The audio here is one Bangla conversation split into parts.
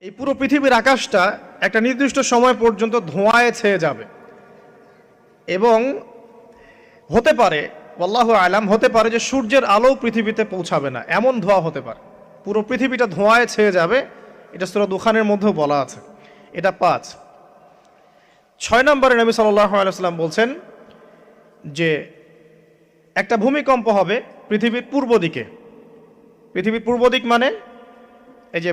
এই পুরো পৃথিবীর আকাশটা একটা নির্দিষ্ট সময় পর্যন্ত ধোঁয়ায় ছেয়ে যাবে। এবং হতে পারে আল্লাহ আলাম, হতে পারে যে সূর্যের আলো পৃথিবীতে পৌঁছাবে না। এমন ধোঁয়া হতে পারে। পুরো পৃথিবীটা ধোঁয়ায় ছেয়ে যাবে, এটা সুরা দুখানের মধ্যেও বলা আছে। এটা পাঁচ। ছয় নম্বরে নবী সাল্লাহ আলাইসাল্লাম বলছেন যে, একটা ভূমিকম্প হবে পৃথিবীর পূর্ব দিকে। পৃথিবীর পূর্ব দিক মানে এই যে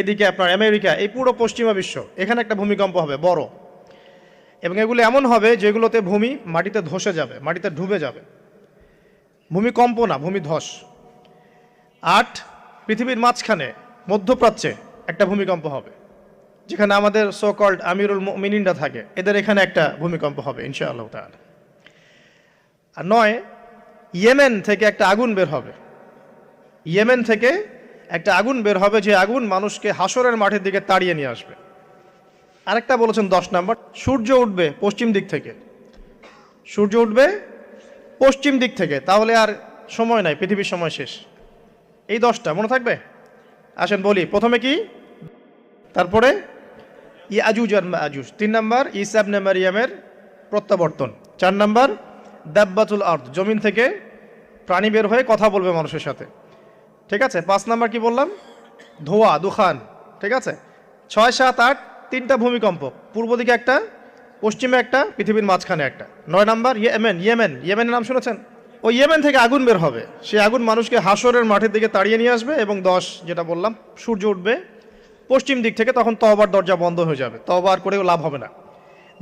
এদিকে আপনার আমেরিকা, এই পুরো পশ্চিমা বিশ্ব, এখানে একটা ভূমিকম্প হবে, বড়। এবং এগুলো এমন হবে যেগুলোতে ভূমি মাটিতে ধসে যাবে, মাটিতে ডুবে যাবে। ভূমিকম্প না, ভূমি ধস। আট, পৃথিবীর মাঝখানে, মধ্যপ্রাচ্যে একটা ভূমিকম্প হবে, যেখানে আমাদের সো কল্ড আমিরুল মিনিনরা থাকে, এদের এখানে একটা ভূমিকম্প হবে, ইনশাআল্লাহ তাআলা। আর নয়, ইয়েমেন থেকে একটা আগুন বের হবে। ইয়েমেন থেকে একটা আগুন বের হবে, যে আগুন মানুষকে হাসরের মাঠের দিকে তাড়িয়ে নিয়ে আসবে। আরেকটা বলেছেন দশ নম্বর, সূর্য উঠবে পশ্চিম দিক থেকে। সূর্য উঠবে পশ্চিম দিক থেকে, তাহলে আর সময় নাই, পৃথিবীর সময় শেষ। এই দশটা মনে থাকবে? আসেন বলি, প্রথমে কি? তারপরে ই আজুজ আর আজুজ তিন নম্বর ইসাব নেমারিয়ামের প্রত্যাবর্তন। চার নম্বর, দাব্বাতুল আর্থ জমিন থেকে প্রাণী বের হয়ে কথা বলবে মানুষের সাথে। ঠিক আছে? পাঁচ নাম্বার কি বললাম? ধোয়া, দুখান। ঠিক আছে? ছয়, সাত, আট, তিনটা ভূমিকম্প। পূর্ব দিকে একটা, পশ্চিমে একটা, পৃথিবীর মাঝখানে একটা। নয় নাম্বার, ইয়েমেন ইয়েমেন। ইয়েমেনের নাম শুনেছেন? ওই ইয়েমেন থেকে আগুন বের হবে। সেই আগুন মানুষকে হাসরের মাঠের দিকে তাড়িয়ে নিয়ে আসবে এবং দশ, যেটা বললাম, সূর্য উঠবে পশ্চিম দিক থেকে, তখন তবার দরজা বন্ধ হয়ে যাবে। তবার করেও লাভ হবে না।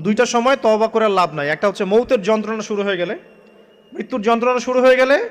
দুইটা সময় তবা করে লাভ নাই। একটা হচ্ছে মৌতের যন্ত্রণা শুরু হয়ে গেলে। মৃত্যুর যন্ত্রণা শুরু হয়ে গেলে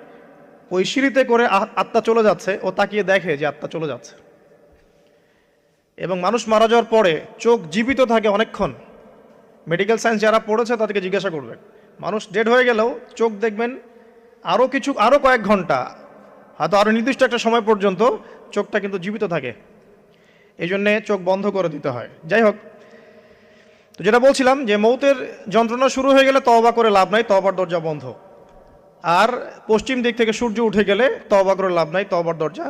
ওই সিঁড়িতে করে আত্মা চলে যাচ্ছে ও তাকিয়ে দেখে যে আত্মা চলে যাচ্ছে। এবং মানুষ মারা যাওয়ার পরে চোখ জীবিত থাকে অনেকক্ষণ। মেডিকেল সায়েন্স যারা পড়েছে তাদেরকে জিজ্ঞাসা করবে। মানুষ ডেড হয়ে গেলেও চোখ দেখবেন আরও কিছু আরও কয়েক ঘণ্টা, হয়তো আরও নির্দিষ্ট একটা সময় পর্যন্ত চোখটা কিন্তু জীবিত থাকে। এই জন্যে চোখ বন্ধ করে দিতে হয়। যাই হোক, তো যেটা বলছিলাম যে মৌতের যন্ত্রণা শুরু হয়ে গেলে তবা করে লাভ নাই তবার দরজা বন্ধ। আর পশ্চিম দিক থেকে সূর্য উঠে গেলে করে লাভ নাই তবার দরজা